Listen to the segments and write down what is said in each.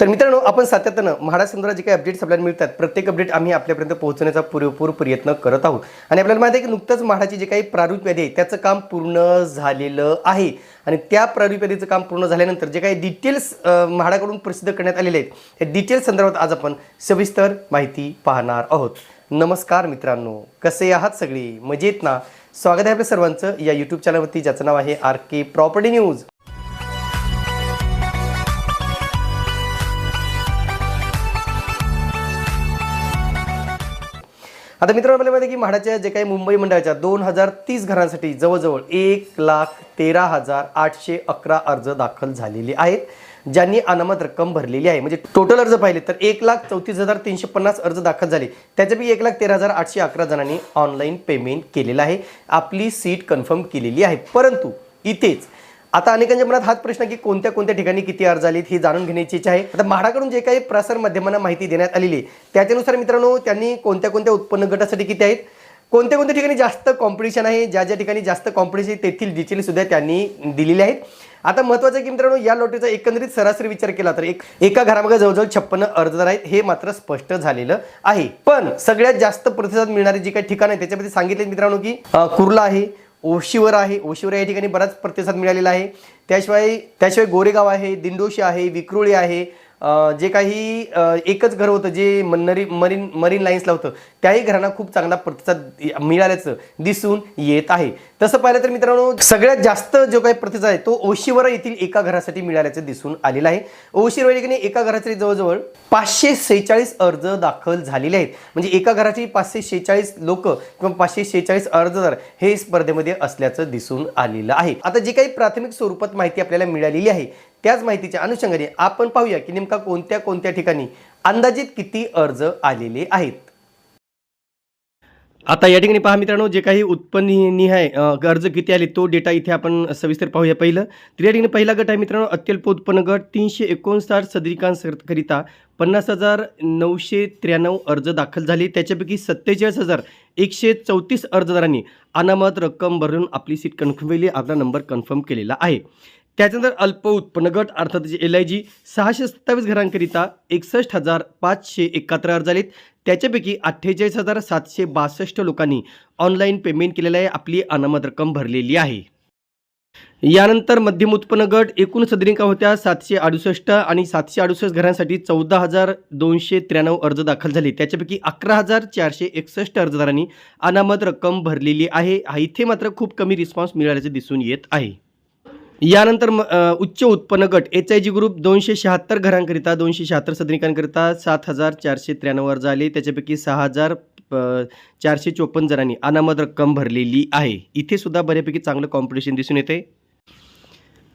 तर मित्रांनो आपण सातत्यानं म्हाडा संदर्भात जे काही अपडेट्स आपल्याला मिळतात प्रत्येक अपडेट आम्ही आपल्यापर्यंत पोहोचण्याचा पुरेपूर प्रयत्न करत आहोत. आणि आपल्याला माहिती आहे की नुकतंच म्हाडाची जे काही प्रारूप यादी आहे त्याचं काम पूर्ण झालेलं आहे. आणि त्या प्रारूप यादीचं काम पूर्ण झाल्यानंतर जे काही डिटेल्स म्हाडाकडून प्रसिद्ध करण्यात आलेले आहेत त्या डिटेल्स संदर्भात आज आपण सविस्तर माहिती पाहणार आहोत. नमस्कार मित्रांनो कसे आहात सगळे? मजेत ना? स्वागत आहे आपल्या सर्वांचं या यूट्यूब चॅनलवरती ज्याचं नाव आहे आर के प्रॉपर्टी न्यूज आता मित्रांनो आपल्याला माहिती आहे की म्हाडाच्या जे काही मुंबई मंडळाच्या दोन हजार तीस घरांसाठी जवळजवळ एक लाख तेरा हजार आठशे अकरा अर्ज दाखल झालेले आहेत ज्यांनी अनामत रक्कम भरलेली आहे. म्हणजे टोटल अर्ज पाहिले तर एक लाख चौतीस हजार तीनशे पन्नास अर्ज दाखल झाले. त्याच्यापैकी एक लाख तेरा हजार आठशे अकरा जणांनी ऑनलाईन पेमेंट केलेलं आहे. आपली सीट कन्फर्म केलेली आहे. परंतु इथेच आता अनेकांच्या मनात हाच प्रश्न की कोणत्या कोणत्या ठिकाणी किती अर्ज आलेत हे जाणून घेण्याची इच्छा आहे. आता म्हाडाकडून जे काही प्रसार माध्यमांना माहिती देण्यात आलेली आहे त्याच्यानुसार मित्रांनो त्यांनी कोणत्या कोणत्या उत्पन्न गटासाठी किती आहेत? कोणत्या कोणत्या ठिकाणी जास्त कॉम्पिटिशन आहे? ज्या ज्या ठिकाणी जास्त कॉम्पिटिशन आहे तेथील डिटेल सुद्धा त्यांनी दिलेले आहेत. आता महत्त्वाचं आहे की मित्रांनो या लॉटरीचा एकंदरीत सरासरी विचार केला तर एक एका घरामागे जवळजवळ छप्पन्न अर्जदार आहेत हे मात्र स्पष्ट झालेलं आहे. पण सगळ्यात जास्त प्रतिसाद मिळणारे जे काही ठिकाण आहे त्याच्यामध्ये सांगितले मित्रांनो की कुर्ला आहे ओशीवर आहे. ओशीवर या ठिकाणी बराच प्रतिसाद मिळालेला आहे. त्याशिवाय त्याशिवाय गोरेगाव आहे दिंडोशी आहे विक्रोळी आहे जे काही एकच घर होतं जे मन्नरी मरीन मरीन लाईन्सला होतं त्याही घरांना खूप चांगला प्रतिसाद मिळाल्याचं दिसून येत आहे. तसं पाहिलं तर मित्रांनो सगळ्यात जास्त जो काही प्रतिसाद आहे तो ओशिवरा येथील एका घरासाठी मिळाल्याचं दिसून आलेलं आहे. ओशिवरा ठिकाणी एका घरासाठी जवळजवळ पाचशे सेहेचाळीस अर्ज दाखल झालेले आहेत. म्हणजे एका घराची पाचशे शेहेचाळीस लोक किंवा पाचशे शेहेचाळीस अर्जदार हे स्पर्धेमध्ये असल्याचं दिसून आलेलं आहे. आता जी काही प्राथमिक स्वरूपात माहिती आपल्याला मिळालेली आहे त्याच माहितीच्या अनुषंगाने आपण पाहूया की नेमका कोणत्या कोणत्या ठिकाणी अंदाजित किती अर्ज आलेले आहेत. आता या ठिकाणी पहा मित्रांनो जे काही उत्पन्न निहाय अर्ज किती आले तो डेटा इथे आपण सविस्तर पाहूया पहिलं. तर या ठिकाणी पहिला गट आहे मित्रांनो अत्यल्प उत्पन्न गट तीनशे एकोणसाठ सदरिकांकरिता पन्नास हजार नऊशे त्र्याण्णव अर्ज दाखल झाले. त्याच्यापैकी सत्तेचाळीस हजार एकशे चौतीस अर्जदारांनी अनामत रक्कम भरून आपली सीट कन्फर्म केली. आपला नंबर कन्फर्म केलेला आहे. त्याच्यानंतर अल्प उत्पन्न गट अर्थात जे एल आय जी सहाशे सत्तावीस घरांकरिता एकसष्ट हजार पाचशे एकाहत्तर अर्ज आलेत. त्याच्यापैकी अठ्ठेचाळीस हजार सातशे बासष्ट लोकांनी ऑनलाईन पेमेंट केलेलं आहे. आपली अनामत रक्कम भरलेली आहे. यानंतर मध्यम उत्पन्न गट एकूण सदरिंका होत्या सातशे अडुसष्ट आणि सातशे अडुसष्ट घरांसाठी चौदा हजार दोनशे त्र्याण्णव अर्ज दाखल झाले. त्याच्यापैकी अकरा हजार चारशे एकसष्ट अर्जदारांनी अनामत रक्कम भरलेली आहे. हा इथे मात्र खूप कमी रिस्पॉन्स मिळाल्याचे दिसून येत आहे. यानंतर म- उच्च उत्पन्न गट एच आय जी ग्रुप दोनशे शहात्तर घरांकरिता दोनशे शहात्तर सदनिकांकरिता सात हजार चारशे त्र्याण्णव अर्ज आले त्याच्यापैकी सहा हजार चारशे चोपन्न जणांनी अनामत रक्कम भरलेली आहे. इथे सुद्धा बऱ्यापैकी चांगलं कॉम्पिटिशन दिसून येते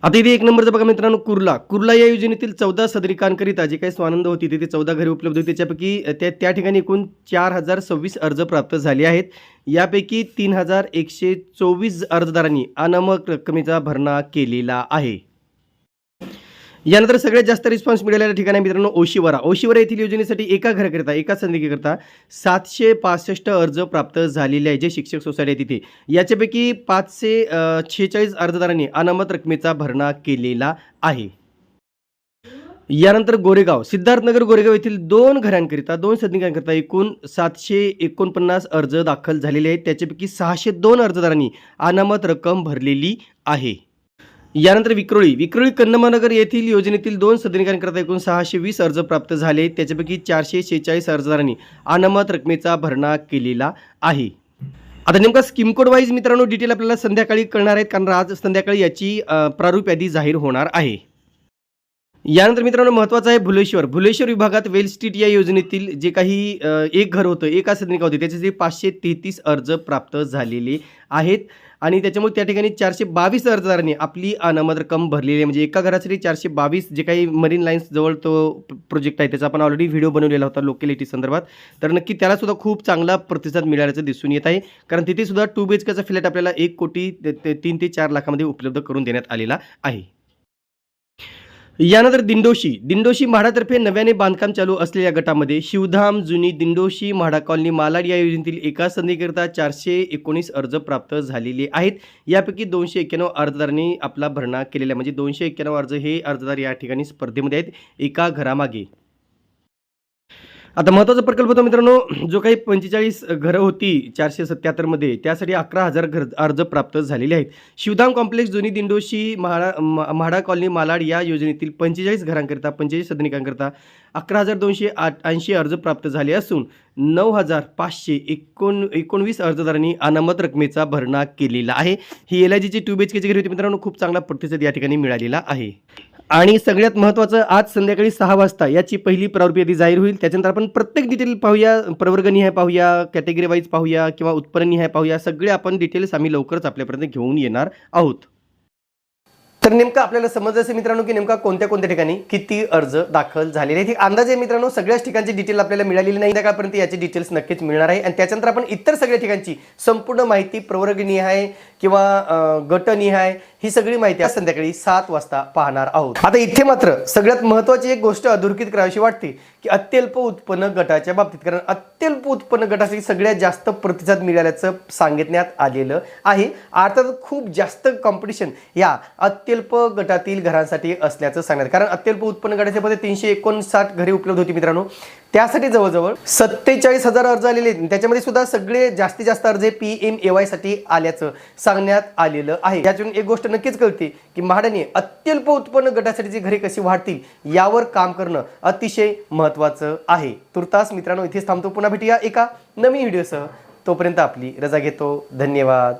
आता इथे एक नंबरचं बघा मित्रांनो कुर्ला. कुर्ला या योजनेतील चौदा सदरिकांकरिता जे काही स्वानंद होती तिथे चौदा घरे उपलब्ध होती. त्याच्यापैकी त्या त्या ठिकाणी एकूण चार हजार सव्वीस अर्ज प्राप्त झाले आहेत. यापैकी तीन हजार एकशे चोवीस अर्जदारांनी अनामक रकमेचा भरणा केलेला आहे. यानंतर सगळ्यात जास्त रिस्पॉन्स मिळालेल्या ठिकाणी मित्रांनो ओशिवरा. ओशिवरा येथील योजनेसाठी एका घराकरिता एका संधिकेकरिता सातशे पासष्ट अर्ज प्राप्त झालेले आहे जे शिक्षक सोसायटी आहे तिथे. याच्यापैकी पाचशे शेहेचाळीस अर्जदारांनी अनामत रकमेचा भरणा केलेला आहे. यानंतर गोरेगाव. सिद्धार्थनगर गोरेगाव येथील दोन घरांकरिता दोन सदनिकांकरिता एकूण सातशे एकोणपन्नास अर्ज दाखल झालेले आहेत. त्याच्यापैकी सहाशे दोन अर्जदारांनी अनामत रक्कम भरलेली आहे. यानंतर विक्रोळी. विक्रोळी कन्नमनगर येथील योजनेतील दोन सदनिकांकरता एकूण सहाशे वीस अर्ज प्राप्त झाले. त्याच्यापैकी चारशे शेहेचाळीस अर्जदारांनी अनामत रकमेचा भरणा केलेला आहे. आता नेमका स्कीम कोड वाईज मित्रांनो डिटेल आपल्याला संध्याकाळी कळणार आहेत. कारण आज संध्याकाळी याची प्रारूप यादी जाहीर होणार आहे. यानंतर मित्रांनो महत्त्वाचं आहे भुलेश्वर. भुलेश्वर विभागात वेल स्ट्रीट या योजनेतील जे काही एक घर होतं एका सदनिका होती त्याचे जे पाचशे तेहतीस अर्ज प्राप्त झालेले आहेत. आणि त्याच्यामुळे त्या ठिकाणी चारशे बावीस अर्जदारांनी आपली अनामत रक्कम भरलेली आहे. म्हणजे एका घरासाठी चारशे बावीस जे काही मरीन लाईन्स जवळ तो प्रोजेक्ट आहे त्याचा आपण ऑलरेडी व्हिडिओ बनवलेला होता लोकॅलिटी संदर्भात. तर नक्की त्याला सुद्धा खूप चांगला प्रतिसाद मिळाल्याचं दिसून येत आहे. कारण तिथे सुद्धा टू बी एच केचा फ्लॅट आपल्याला एक कोटी ते- ते- तीन ते चार लाखामध्ये उपलब्ध करून देण्यात आलेला आहे. यानंतर दिंडोशी. दिंडोशी म्हाडातर्फे नव्याने बांधकाम चालू असलेल्या गटामध्ये शिवधाम जुनी दिंडोशी म्हाडा कॉलनी मालाड या योजनेतील एका संधीकरिता चारशे एकोणीस अर्ज प्राप्त झालेले आहेत. यापैकी दोनशे एक्क्याण्णव अर्जदारांनी आपला भरणा केलेला आहे. म्हणजे दोनशे एक्क्याण्णव अर्ज हे अर्जदार या ठिकाणी स्पर्धेमध्ये आहेत. एका घरामागे. आता महत्त्वाचा प्रकल्प होता मित्रांनो जो काही पंचेचाळीस घरं होती चारशे सत्याहत्तरमध्ये त्यासाठी अकरा हजार घर अर्ज प्राप्त झालेले आहेत. शिवधाम कॉम्प्लेक्स जुनी दिंडोशी म्हाडा म- म्हाडा कॉलनी मालाड या योजनेतील पंचेचाळीस घरांकरिता पंचेचाळीस सदनिकांकरिता अकरा हजार दोनशे आठ ऐंशी अर्ज प्राप्त झाले असून नऊ हजार पाचशे एकोण एकोणवीस अर्जदारांनी अनामत रकमेचा भरणा केलेला आहे. ही एल आय जीची टू बी एच केची घरी होती मित्रांनो खूप चांगला प्रतिसाद या ठिकाणी मिळालेला आहे. आणि सगळ्यात महत्त्वाचं आज संध्याकाळी सहा वाजता याची पहिली प्रारूप यादी जाहीर होईल. त्याच्यानंतर आपण प्रत्येक डिटेल पाहूया प्रवर्गनिहाय पाहूया कॅटेगरी वाईज पाहूया किंवा उत्पन्ननिहाय पाहूया. सगळे आपण डिटेल्स आम्ही लवकरच आपल्यापर्यंत घेऊन येणार आहोत. तर नेमकं आपल्याला समजलं असेल मित्रांनो की नेमका कोणत्या कोणत्या ठिकाणी किती अर्ज दाखल झालेले आहेत. हे अंदाजे आहे मित्रांनो सगळ्याच ठिकाणची डिटेल आपल्याला मिळालेली नाही. त्याकाळपर्यंत याची डिटेल्स नक्कीच मिळणार आहे. आणि त्याच्यानंतर आपण इतर सगळ्या ठिकाणची संपूर्ण माहिती प्रवर्गनिहाय किंवा गटनी गटनिहाय ही सगळी माहिती आज संध्याकाळी सात वाजता पाहणार आहोत. आता इथे मात्र सगळ्यात महत्त्वाची एक गोष्ट अधोरेखित करावीशी वाटते की अत्यल्प उत्पन्न गटाच्या बाबतीत. कारण अत्यल्प उत्पन्न गटासाठी सगळ्यात जास्त प्रतिसाद मिळाल्याचं सांगितण्यात आलेलं आहे. अर्थात खूप जास्त कॉम्पिटिशन या अत्यल्प गटातील घरांसाठी असल्याचं सांगण्यात कारण अत्यल्प उत्पन्न गटाच्या मध्ये तीनशे एकोणसाठ घरे उपलब्ध होती मित्रांनो. त्यासाठी जवळजवळ सत्तेचाळीस हजार अर्ज आलेले आहेत. त्याच्यामध्ये सुद्धा सगळे जास्तीत जास्त अर्ज पी एम ए वायसाठी आल्याचं सांगण्यात आलेलं आहे. यातून एक गोष्ट नक्कीच कळते की म्हाडाने अत्यल्प उत्पन्न गटासाठीची घरे कशी वाढतील यावर काम करणं अतिशय महत्त्वाचं आहे. तुर्तास मित्रांनो इथेच थांबतो. पुन्हा भेटूया एका नवीन व्हिडिओसह. तोपर्यंत आपली रजा घेतो. धन्यवाद.